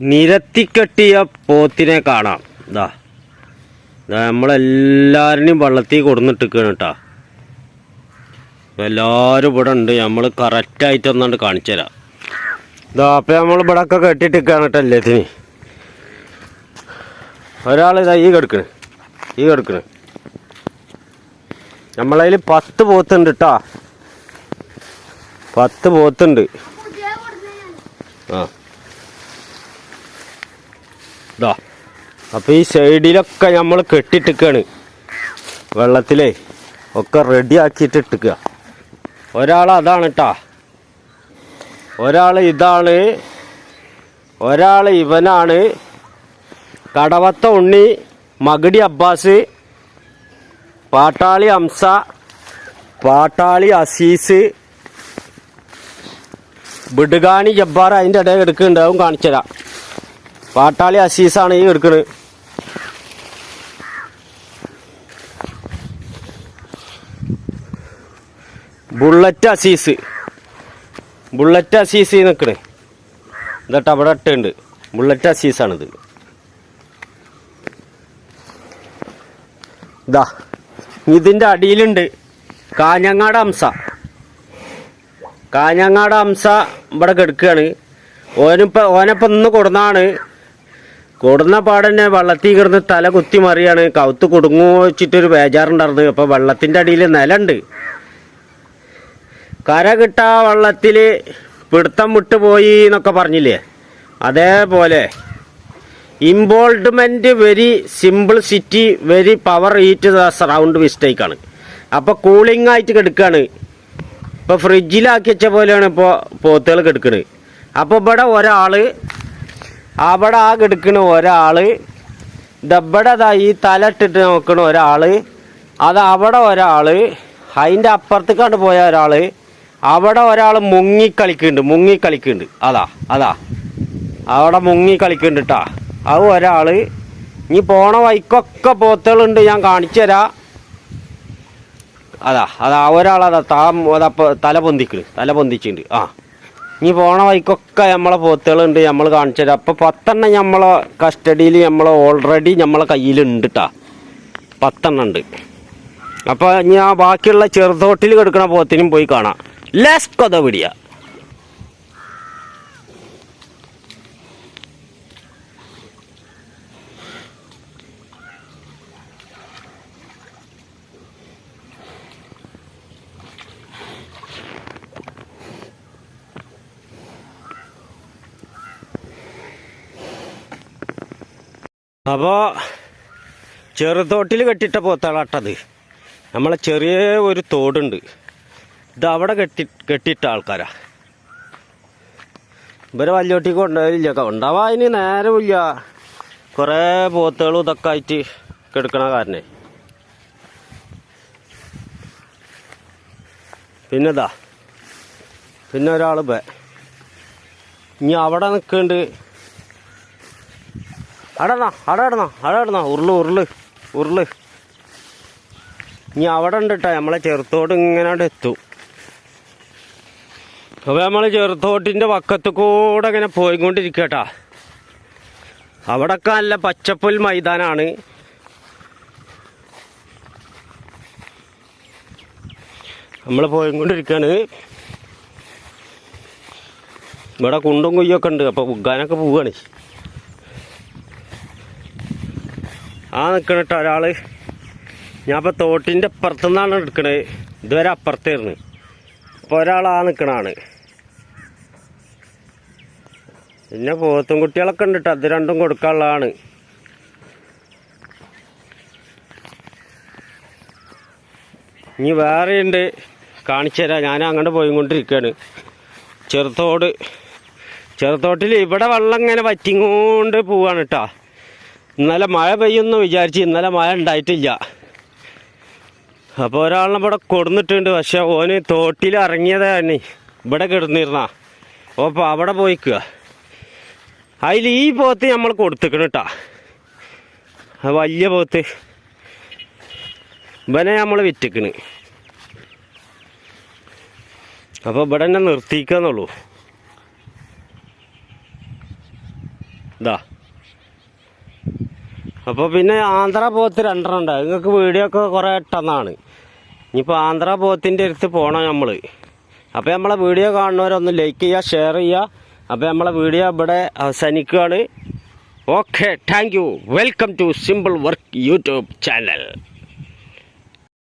നിരത്തിക്കെട്ടിയ പോത്തിനെ കാണാം. ഇതാ ഇതാ നമ്മളെല്ലാവരുടെയും വള്ളത്തിൽ കൊടുന്നിട്ടിക്കാണ് കേട്ടാ. എല്ലാവരും ഇവിടെ ഉണ്ട്. നമ്മൾ കറക്റ്റായിട്ട് ഒന്നാണ്ട് കാണിച്ചു ഇതാ അപ്പം നമ്മൾ ഇവിടെ ഒക്കെ കെട്ടിട്ടിരിക്കുകയാണ് കേട്ടോ എല്ലാത്തിന് ഒരാൾ ഇതാ ഈ കിടക്കണ്. ഈ കിടക്കണ്. നമ്മളതിൽ പത്ത് പോത്തുണ്ട് കേട്ടാ. പത്ത് പോത്തുണ്ട്. ആ. ഇതാ അപ്പോൾ ഈ സൈഡിലൊക്കെ നമ്മൾ കെട്ടിട്ടിക്കാണ് വെള്ളത്തിലേ ഒക്കെ റെഡി ആക്കിയിട്ട് ഇട്ടിക്കുക ഒരാൾ അതാണ് കേട്ടാ ഒരാൾ ഇതാണ്. ഒരാൾ ഇവനാണ്. കടവത്ത ഉണ്ണി മഗടി അബ്ബാസ് പാട്ടാളി അംസ പാട്ടാളി അസീസ് ബിഡുഗാണി ജബ്ബാർ അതിന്റെ ഇടയിൽ എടുക്കുന്നുണ്ടാവും കാണിച്ചു പാട്ടാളി അസീസാണ് ഈ എടുക്കുന്നത് ബുള്ളറ്റ് അസീസ്. ബുള്ളറ്റ് അസീസ് നിൽക്കണേ എന്നിട്ട് അവിടെ ഇട്ടുണ്ട്. ബുള്ളറ്റ് അസീസാണിത്. ഇതാ ഇതിന്റെ അടിയിലുണ്ട് കാഞ്ഞങ്ങാട് ഹംസ കാഞ്ഞങ്ങാട് ഹംസ ഇവിടെ കിടക്കുകയാണ് ഓനിപ്പോൾ ഓനപ്പം ഇന്ന് കൊടുന്നാണ് കൊടുന്ന പാടന്നെ വെള്ളത്തിൽ കിടന്ന് തല കുത്തി മറിയാണ്. കൗത്ത് കുടുങ്ങു വെച്ചിട്ടൊരു ബേജാറുണ്ടായിരുന്നു. അപ്പോൾ വെള്ളത്തിന്റെ അടിയിൽ നിലണ്ട്. കര കിട്ടാ വെള്ളത്തിൽ പിടുത്തം വിട്ടുപോയി എന്നൊക്കെ പറഞ്ഞില്ലേ? അതേപോലെ ഇമ്പോൾഡ്മെന്റ് very simple city very power eat the surround മിസ്റ്റേക്കാണ്. അപ്പോൾ കൂളിംഗ് ആയിട്ട് കിടക്കുകയാണ് ഇപ്പോൾ ഫ്രിഡ്ജിലാക്കി വെച്ച പോലെയാണ് ഇപ്പോ പോത്തുകൾ കിടക്കുന്നത് അപ്പോൾ ഇവിടെ ഒരാൾ അവിടെ ആ കിടക്കുന്ന ഒരാൾ ദബ്ബടെ ദാ ഈ തല ഇട്ടിട്ട് നോക്കണ ഒരാൾ അത് അവിടെ ഒരാൾ അതിന്റെ അപ്പുറത്തേക്കാണ്ട് പോയ ഒരാൾ അവിടെ ഒരാൾ മുങ്ങിക്കളിക്കുന്നുണ്ട് മുങ്ങിക്കളിക്കുന്നുണ്ട് അതാ അതാ. അവിടെ മുങ്ങിക്കളിക്കുന്നുണ്ട് കേട്ടാ അത് ഒരാൾ ഇനി പോണ വൈക്കൊക്കെ പോത്തുകളുണ്ട് ഞാൻ കാണിച്ചു തരാം. അതാ അതാ ഒരാളതാ താ തല പൊന്തിക്കണ് തല പൊന്തിച്ചിട്ടുണ്ട് ആ. ഇനി പോണ വഴിക്കൊക്കെ നമ്മളെ പോത്തുകളുണ്ട് നമ്മൾ കാണിച്ചു തരാം. അപ്പോൾ പത്തെണ്ണം നമ്മളെ കസ്റ്റഡിയിൽ നമ്മൾ ഓൾറെഡി നമ്മളെ കയ്യിലുണ്ട് കേട്ടാ പത്തെണ്ണം ഉണ്ട്. അപ്പോൾ ഇനി ആ ബാക്കിയുള്ള ചെറുതോട്ടിൽ കിടക്കണ പോത്തിനും പോയി കാണാം. ലാസ്റ്റ് കഥ പിടിയ അപ്പോൾ ചെറുതോട്ടിൽ കെട്ടിട്ട പോത്താളാട്ടത്. നമ്മളെ ചെറിയ ഒരു തോടുണ്ട്. ഇത് അവിടെ കെട്ടി കെട്ടിയിട്ട ആൾക്കാരാ. ഇവരെ വല്യോട്ടിക്ക് കൊണ്ടുപോയില്ല കൊണ്ടുപോവാൻ അതിന് നേരമില്ല കുറേ പോത്തുകളും ഇതൊക്കെ ആയിട്ട് കെടുക്കണ കാരണേ. പിന്നെതാ പിന്നെ ഒരാൾ ഇപ്പം ഇനി അവിടെ നിൽക്കുന്നുണ്ട്. അടണോ അട ഇടണോ അട ഇടണോ ഉരുൾ ഉരുൾ ഉരുൾ. ഇനി അവിടെ ഉണ്ട് കേട്ടോ നമ്മളെ ചെറുത്തോട് ഇങ്ങനെ എത്തും. അപ്പോൾ നമ്മൾ ചെറുത്തോട്ടിന്റെ പക്കത്ത് കൂടെ ഇങ്ങനെ പോയിക്കൊണ്ടിരിക്കട്ടാ അവിടെയൊക്കെ നല്ല പച്ചപ്പുൽ മൈതാനാണ്. നമ്മൾ പോയിക്കൊണ്ടിരിക്കുകയാണ് ഇവിടെ കുണ്ടും കുയ്യൊക്കെ ഉണ്ട് അപ്പോൾ ഉഗ്ഗാനൊക്കെ പോവുകയാണ് ആ നിൽക്കണ ഒരാൾ ഞാൻ ഇപ്പോൾ തോട്ടിന്റെ അപ്പുറത്തുനിന്നാണ് എടുക്കണത് ഇതുവരെ അപ്പുറത്തായിരുന്നു ഇപ്പോൾ ഒരാൾ ആ നിൽക്കണാണ് പിന്നെ പോത്തും കുട്ടികളൊക്കെ ഉണ്ട് അത് രണ്ടും കൊടുക്കാനുള്ളതാണ്. ഇനി വേറെ ഉണ്ട്. കാണിച്ചു തരാം. ഞാൻ അങ്ങോട്ട് പോയി പോയിക്കൊണ്ടിരിക്കുകയാണ്. ചെറുത്തോട് ചെറുത്തോട്ടിൽ ഇവിടെ വെള്ളം ഇങ്ങനെ വറ്റിങ്ങോണ്ട് പോവാണ് കേട്ടോ ഇന്നലെ മഴ പെയ്യുമെന്ന് വിചാരിച്ച് ഇന്നലെ മഴ ഉണ്ടായിട്ടില്ല. അപ്പോൾ ഒരാളിനെ ഇവിടെ കൊടുന്നിട്ടുണ്ട്. പക്ഷെ ഓന് തോട്ടിൽ ഇറങ്ങിയതാണ് ഇവിടെ കിടന്നിരുന്ന. അപ്പോൾ അവിടെ പോയിക്കുക. അതിൽ ഈ പോത്ത് നമ്മൾ കൊടുത്തിക്കണം കേട്ടോ വലിയ പോത്ത്. ഇവനെ നമ്മൾ വിറ്റിക്കണ്. അപ്പോൾ ഇവിടെ തന്നെ നിർത്തിക്കാന്നുള്ളൂ. ഇതാ. അപ്പോൾ പിന്നെ ആന്ധ്ര പോത്ത് രണ്ടെണ്ണം ഉണ്ട് നിങ്ങൾക്ക് വീഡിയോ ഒക്കെ കുറേ ഇട്ടെന്നാണ്. ഇനിയിപ്പോൾ ആന്ധ്ര പോത്തിന്റെ അടുത്ത് പോകണം നമ്മൾ അപ്പോൾ നമ്മളെ വീഡിയോ കാണുന്നവരൊന്ന് ലൈക്ക് ചെയ്യുക ഷെയർ ചെയ്യുക അപ്പോൾ നമ്മളെ വീഡിയോ ഇവിടെ അവസാനിക്കുകയാണ് okay thank you welcome to simple work YouTube channel